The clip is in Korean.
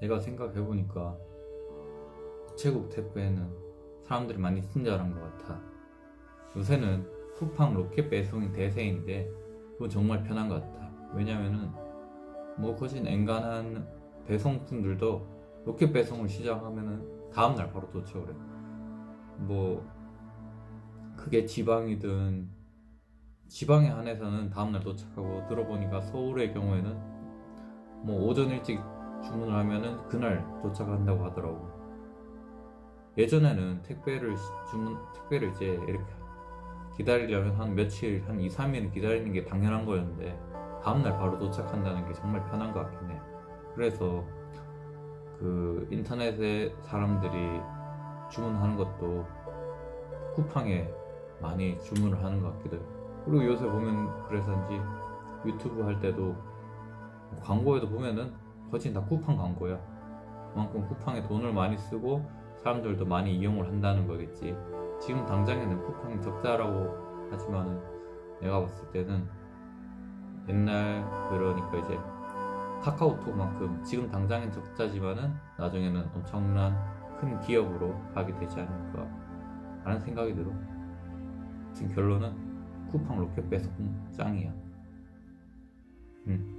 내가 생각해보니까 우체국 택배는 사람들이 많이 친절한 것 같아. 요새는 쿠팡 로켓 배송이 대세인데 그건 정말 편한 것 같아. 왜냐면은 뭐 거진 엔간한 배송품들도 로켓 배송을 시작하면은 다음날 바로 도착을 해. 뭐 그게 지방이든 지방에 한해서는 다음날 도착하고 들어보니까 서울의 경우에는 뭐 오전 일찍 주문을 하면은 그날 도착한다고 하더라고. 예전에는 택배를 시- 주문 택배를 이제 이렇게 기다리려면 한 며칠 한 2, 3일 기다리는 게 당연한 거였는데 다음날 바로 도착한다는 게 정말 편한 것 같긴 해. 그래서 그 인터넷에 사람들이 주문하는 것도 쿠팡에 많이 주문을 하는 것 같기도 해요. 그리고 요새 보면 그래서인지 유튜브 할 때도 광고에도 보면은 거진 다 쿠팡 광고야. 그만큼 쿠팡에 돈을 많이 쓰고 사람들도 많이 이용을 한다는 거겠지. 지금 당장에는 쿠팡이 적자라고 하지만은 내가 봤을 때는 옛날 그러니까 이제 카카오톡만큼 지금 당장엔 적자지만은 나중에는 엄청난 큰 기업으로 가게 되지 않을까 라는 생각이 들어. 지금 결론은 쿠팡 로켓 배송 짱이야. 음.